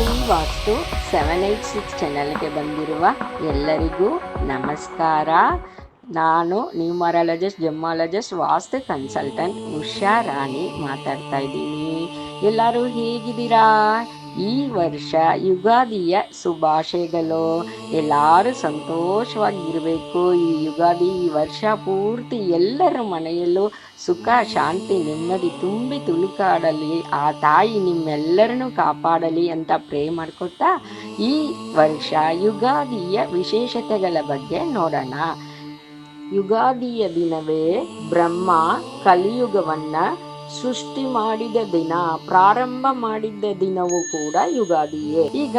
ಶ್ರೀವಾಸ್ತು seven eight six ಚಾನಲ್ಗೆ ಬಂದಿರುವ ಎಲ್ಲರಿಗೂ ನಮಸ್ಕಾರ. ನಾನು numerologist gemmologist vastu consultant Usha Rani ಮಾತಾಡ್ತಾ ಇದ್ದೀನಿ. ಎಲ್ಲರೂ ಹೇಗಿದ್ದೀರಾ? ಈ ವರ್ಷ ಯುಗಾದಿಯ ಶುಭಾಶಯಗಳು. ಎಲ್ಲರೂ ಸಂತೋಷವಾಗಿರಬೇಕು. ಈ ಯುಗಾದಿ ಈ ವರ್ಷ ಪೂರ್ತಿ ಎಲ್ಲರ ಮನೆಯಲ್ಲೂ ಸುಖ, ಶಾಂತಿ, ನೆಮ್ಮದಿ ತುಂಬಿ ತುಳುಕಾಡಲಿ. ಆ ತಾಯಿ ನಿಮ್ಮೆಲ್ಲರನ್ನು ಕಾಪಾಡಲಿ ಅಂತ ಪ್ರೇ ಮಾಡ್ಕೊತಾ ಈ ವರ್ಷ ಯುಗಾದಿಯ ವಿಶೇಷತೆಗಳ ಬಗ್ಗೆ ನೋಡೋಣ. ಯುಗಾದಿಯ ದಿನವೇ ಬ್ರಹ್ಮ ಕಲಿಯುಗವನ್ನ ಸೃಷ್ಟಿ ಮಾಡಿದ ದಿನ, ಪ್ರಾರಂಭ ಮಾಡಿದ ದಿನವೂ ಕೂಡ ಯುಗಾದಿಯೇ. ಈಗ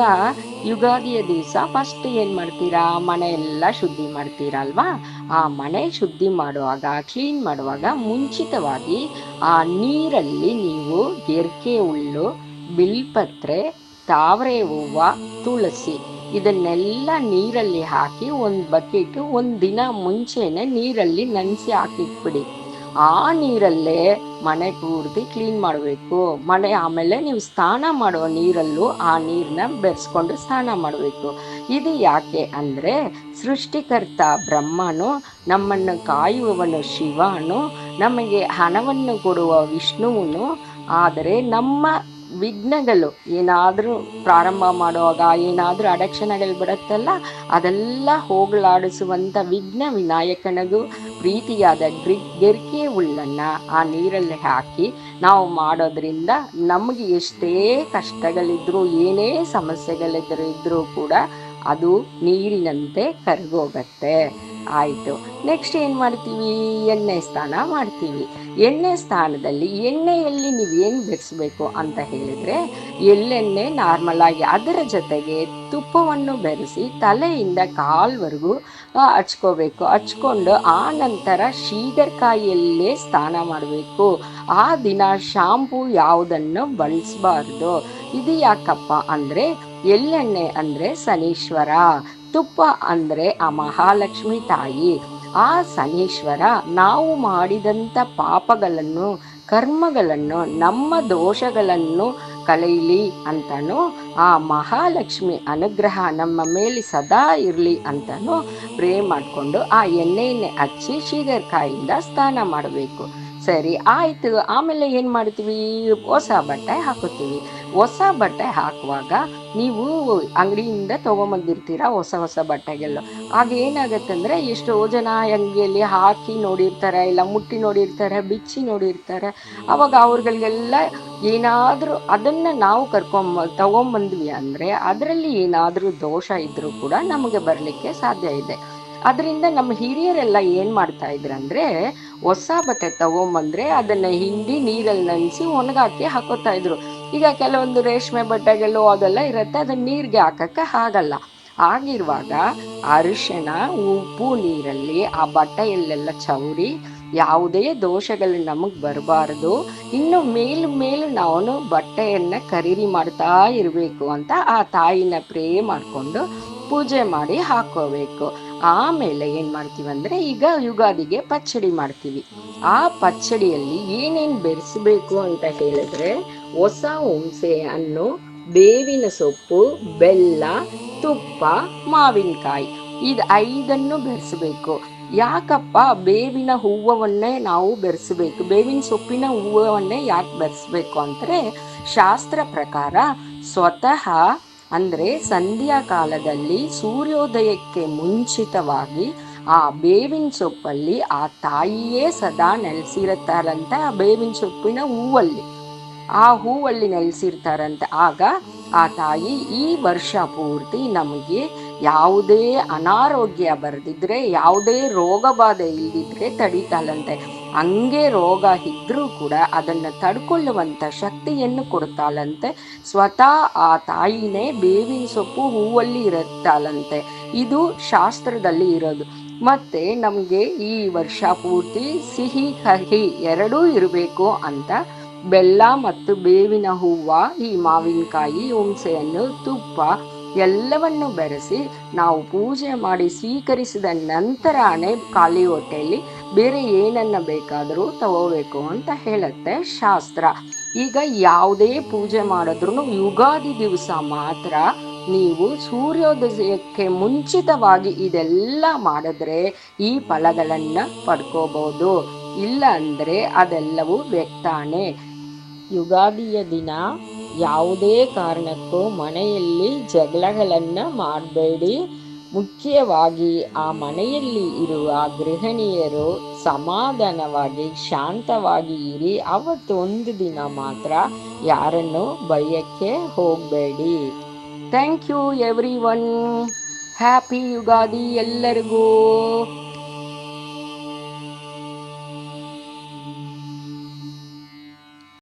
ಯುಗಾದಿಯ ದಿವಸ ಫಸ್ಟ್ ಏನ್ ಮಾಡ್ತೀರಾ? ಮನೆ ಎಲ್ಲ ಶುದ್ಧಿ ಮಾಡ್ತೀರಲ್ವಾ? ಆ ಮನೆ ಶುದ್ಧಿ ಮಾಡುವಾಗ ಕ್ಲೀನ್ ಮಾಡುವಾಗ ಮುಂಚಿತವಾಗಿ ಆ ನೀರಲ್ಲಿ ನೀವು ಗೆರ್ಕೆ, ಹುಲ್ಲು, ಬಿಲ್ಪತ್ರೆ, ತಾವರೆ ಹೂವು, ತುಳಸಿ ಇದನ್ನೆಲ್ಲ ನೀರಲ್ಲಿ ಹಾಕಿ ಒಂದು ಬಕೆಟ್ ಒಂದು ದಿನ ಮುಂಚೆನೆ ನೀರಲ್ಲಿ ನೆನೆಸಿ ಹಾಕಿಟ್ಬಿಡಿ. ಆ ನೀರಲ್ಲೇ ಮನೆ ಪೂರ್ತಿ ಕ್ಲೀನ್ ಮಾಡಬೇಕು. ಮನೆ ಆಮೇಲೆ ನೀವು ಸ್ನಾನ ಮಾಡುವ ನೀರಲ್ಲೂ ಆ ನೀರನ್ನ ಬೆರೆಸ್ಕೊಂಡು ಸ್ನಾನ ಮಾಡಬೇಕು. ಇದು ಯಾಕೆ ಅಂದರೆ ಸೃಷ್ಟಿಕರ್ತ ಬ್ರಹ್ಮನು ನಮ್ಮನ್ನು ಕಾಯುವವನು ಶಿವನು, ನಮಗೆ ಹಣವನ್ನು ಕೊಡುವ ವಿಷ್ಣುವನು, ಆದರೆ ನಮ್ಮ ವಿಘ್ನಗಳು, ಏನಾದರೂ ಪ್ರಾರಂಭ ಮಾಡುವಾಗ, ಏನಾದರೂ ಅಡಕ್ಷಣೆಗಳು ಬರುತ್ತಲ್ಲ, ಅದೆಲ್ಲ ಹೋಗಲಾಡಿಸುವಂಥ ವಿಘ್ನ ವಿನಾಯಕನಿಗೂ ಪ್ರೀತಿಯಾದ ಗ್ರಿ, ಗೆರ್ಕೆ ಹುಲ್ಲನ್ನು ಆ ನೀರಲ್ಲಿ ಹಾಕಿ, ನಾವು ಮಾಡೋದ್ರಿಂದ ನಮಗೆ ಎಷ್ಟೇ ಕಷ್ಟಗಳಿದ್ರೂ, ಏನೇ ಸಮಸ್ಯೆಗಳಿದ್ರೂ ಇದ್ದರೂ ಕೂಡ ಅದು ನೀರಿನಂತೆ ಕರಗೋಗತ್ತೆ. ಆಯಿತು. ನೆಕ್ಸ್ಟ್ ಏನು ಮಾಡ್ತೀವಿ? ಎಣ್ಣೆ ಸ್ನಾನ ಮಾಡ್ತೀವಿ. ಎಣ್ಣೆ ಸ್ಥಾನದಲ್ಲಿ ಎಣ್ಣೆಯಲ್ಲಿ ಏನು ಬೆರೆಸ್ಬೇಕು ಅಂತ ಹೇಳಿದರೆ, ಎಳ್ಳೆಣ್ಣೆ ನಾರ್ಮಲ್ ಆಗಿ ಅದರ ಜೊತೆಗೆ ತುಪ್ಪವನ್ನು ಬೆರೆಸಿ ತಲೆಯಿಂದ ಕಾಲ್ವರೆಗೂ ಹಚ್ಕೋಬೇಕು. ಹಚ್ಕೊಂಡು ಆ ನಂತರ ಶೀಗರ್ಕಾಯಿಯಲ್ಲೇ ಸ್ನಾನ ಮಾಡಬೇಕು. ಆ ದಿನ ಶಾಂಪು ಯಾವುದನ್ನು ಬಳಸಬಾರ್ದು? ಇದು ಯಾಕಪ್ಪ ಅಂದರೆ ಎಳ್ಳೆಣ್ಣೆ ಅಂದರೆ ಶನೀಶ್ವರ. ತುಪ್ಪ ಅಂದರೆ ಆ ಮಹಾಲಕ್ಷ್ಮಿ ತಾಯಿ. ಆ ಶನೀಶ್ವರ ನಾವು ಮಾಡಿದಂಥ ಪಾಪಗಳನ್ನು, ಕರ್ಮಗಳನ್ನು, ನಮ್ಮ ದೋಷಗಳನ್ನು ಕಳೆಯಲಿ ಅಂತನೂ, ಆ ಮಹಾಲಕ್ಷ್ಮಿ ಅನುಗ್ರಹ ನಮ್ಮ ಮೇಲೆ ಸದಾ ಇರಲಿ ಅಂತನೂ ಪ್ರೇ ಮಾಡಿಕೊಂಡು ಆ ಎಣ್ಣೆಯನ್ನೇ ಹಚ್ಚಿ ಶೀಗರ್ಕಾಯಿಂದ ಸ್ನಾನ ಮಾಡಬೇಕು. ಸರಿ, ಆಯಿತು. ಆಮೇಲೆ ಏನು ಮಾಡ್ತೀವಿ? ಹೊಸ ಬಟ್ಟೆ ಹಾಕೋತೀವಿ ಹೊಸ ಬಟ್ಟೆ ಹಾಕುವಾಗ ನೀವು ಅಂಗಡಿಯಿಂದ ತೊಗೊಂಬಂದಿರ್ತೀರ ಹೊಸ ಹೊಸ ಬಟ್ಟೆಗೆಲ್ಲ? ಆಗ ಏನಾಗುತ್ತೆ ಅಂದರೆ ಎಷ್ಟೋ ಜನ ಅಂಗಡಿಯಲ್ಲಿ ಹಾಕಿ ನೋಡಿರ್ತಾರೆ, ಇಲ್ಲ ಮುಟ್ಟಿ ನೋಡಿರ್ತಾರೆ, ಬಿಚ್ಚಿ ನೋಡಿರ್ತಾರೆ. ಅವಾಗ ಅವ್ರಗಳಿಗೆಲ್ಲ ಏನಾದರೂ ಅದನ್ನು ನಾವು ಕರ್ಕೊಂಬ, ತಗೊಂಬಂದ್ವಿ ಅಂದರೆ ಅದರಲ್ಲಿ ಏನಾದರೂ ದೋಷ ಇದ್ದರೂ ಕೂಡ ನಮಗೆ ಬರಲಿಕ್ಕೆ ಸಾಧ್ಯ ಇದೆ. ಅದರಿಂದ ನಮ್ಮ ಹಿರಿಯರೆಲ್ಲ ಏನು ಮಾಡ್ತಾ ಇದ್ರಂದ್ರೆ ಹೊಸ ಬಟ್ಟೆ ತಗೊಂಬಂದ್ರೆ ಅದನ್ನ ಹಿಂಡಿ ನೀರಲ್ಲಿ ನೆನೆಸಿ ಒಣಗಾಕಿ ಹಾಕೋತಾ ಇದ್ರು. ಈಗ ಕೆಲವೊಂದು ರೇಷ್ಮೆ ಬಟ್ಟೆಗಳು ಅದೆಲ್ಲ ಇರುತ್ತೆ, ಅದನ್ನ ನೀರಿಗೆ ಹಾಕಕ್ಕೆ ಆಗಲ್ಲ. ಆಗಿರುವಾಗ ಅರಿಶಿಣ, ಉಪ್ಪು ನೀರಲ್ಲಿ ಆ ಬಟ್ಟೆಯಲ್ಲೆಲ್ಲ ಚೌರಿ, ಯಾವುದೇ ದೋಷಗಳು ನಮಗೆ ಬರಬಾರ್ದು. ಇನ್ನು ಮೇಲ್ ಮೇಲ್ ನಾವು ಬಟ್ಟೆಯನ್ನು ಖರೀದಿ ಮಾಡ್ತಾ ಇರಬೇಕು ಅಂತ ಆ ತಾಯಿನ ಪ್ರೇ ಮಾಡಿಕೊಂಡು ಪೂಜೆ ಮಾಡಿ ಹಾಕೋಬೇಕು. ಆಮೇಲೆ ಏನು ಮಾಡ್ತೀವಿ ಅಂದರೆ ಈಗ ಯುಗಾದಿಗೆ ಪಚ್ಚಡಿ ಮಾಡ್ತೀವಿ. ಆ ಪಚ್ಚಡಿಯಲ್ಲಿ ಏನೇನು ಬೆರೆಸಬೇಕು ಅಂತ ಹೇಳಿದ್ರೆ ಹೊಸ ಹುಣಸೆ ಹಣ್ಣು, ಬೇವಿನ ಸೊಪ್ಪು, ಬೆಲ್ಲ, ತುಪ್ಪ, ಮಾವಿನಕಾಯಿ. ಇದು ಐದನ್ನು ಬೆರೆಸಬೇಕು. ಯಾಕಪ್ಪ? ಬೇವಿನ ಹೂವವನ್ನೇ ನಾವು ಬೆರೆಸಬೇಕು. ಬೇವಿನ ಸೊಪ್ಪಿನ ಹೂವವನ್ನೇ ಯಾಕೆ ಬೆರೆಸಬೇಕು ಅಂದರೆ ಶಾಸ್ತ್ರ ಪ್ರಕಾರ ಸ್ವತಃ ಅಂದರೆ ಸಂಧ್ಯಾ ಕಾಲದಲ್ಲಿ ಸೂರ್ಯೋದಯಕ್ಕೆ ಮುಂಚಿತವಾಗಿ ಆ ಬೇವಿನ ಸೊಪ್ಪಲ್ಲಿ ಆ ತಾಯಿಯೇ ಸದಾ ನೆಲೆಸಿರುತ್ತಾರಂತೆ ಆ ಬೇವಿನ ಸೊಪ್ಪಿನ ಹೂವಲ್ಲಿ. ಆ ಹೂವಲ್ಲಿ ನೆಲೆಸಿರ್ತಾರಂತೆ. ಆಗ ಆ ತಾಯಿ ಈ ವರ್ಷ ಪೂರ್ತಿ ನಮಗೆ ಯಾವುದೇ ಅನಾರೋಗ್ಯ ಬರೆದಿದ್ರೆ, ಯಾವುದೇ ರೋಗ ಬಾಧೆ ಇಲ್ದಿದ್ರೆ ತಡೀತಾಳಂತೆ. ಹಂಗೆ ರೋಗ ಇದ್ರೂ ಕೂಡ ಅದನ್ನು ತಡ್ಕೊಳ್ಳುವಂಥ ಶಕ್ತಿಯನ್ನು ಕೊಡ್ತಾಳಂತೆ. ಸ್ವತಃ ಆ ತಾಯಿನೇ ಬೇವಿನ ಸೊಪ್ಪು ಹೂವಲ್ಲಿ ಇರುತ್ತಾಳಂತೆ. ಇದು ಶಾಸ್ತ್ರದಲ್ಲಿ ಇರೋದು. ಮತ್ತೆ ನಮಗೆ ಈ ವರ್ಷ ಪೂರ್ತಿ ಸಿಹಿ, ಕಹಿ ಎರಡೂ ಇರಬೇಕು ಅಂತ ಬೆಲ್ಲ ಮತ್ತು ಬೇವಿನ ಹೂವು, ಈ ಮಾವಿನಕಾಯಿ ಹುಣಸೆಯನ್ನು ತುಪ್ಪ ಎಲ್ಲವನ್ನು ಬೆರೆಸಿ ನಾವು ಪೂಜೆ ಮಾಡಿ ಸ್ವೀಕರಿಸಿದ ನಂತರನೇ ಖಾಲಿ ಹೊಟ್ಟೆಯಲ್ಲಿ ಬೇರೆ ಏನನ್ನ ಬೇಕಾದರೂ ತಗೋಬೇಕು ಅಂತ ಹೇಳುತ್ತೆ ಶಾಸ್ತ್ರ. ಈಗ ಯಾವುದೇ ಪೂಜೆ ಮಾಡಿದ್ರು ಯುಗಾದಿ ದಿವಸ ಮಾತ್ರ ನೀವು ಸೂರ್ಯೋದಯಕ್ಕೆ ಮುಂಚಿತವಾಗಿ ಇದೆಲ್ಲ ಮಾಡಿದ್ರೆ ಈ ಫಲಗಳನ್ನು ಪಡ್ಕೋಬಹುದು ಇಲ್ಲ ಅಂದರೆ ಅದೆಲ್ಲವೂ ವ್ಯಕ್ತಾನೆ ಯುಗಾದಿಯ ದಿನ ಯಾವುದೇ ಕಾರಣಕ್ಕೂ ಮನೆಯಲ್ಲಿ ಜಗಳಗಳನ್ನು ಮಾಡಬೇಡಿ. ಮುಖ್ಯವಾಗಿ ಆ ಮನೆಯಲ್ಲಿ ಇರುವ ಗೃಹಿಣಿಯರು ಸಮಾಧಾನವಾಗಿ ಶಾಂತವಾಗಿ ಇರಿ. ಅವತ್ತು ಒಂದು ದಿನ ಮಾತ್ರ ಯಾರನ್ನು ಬಯಕ್ಕೆ ಹೋಗಬೇಡಿ. Thank you everyone happy Ugadi ಎಲ್ಲರಿಗೂ.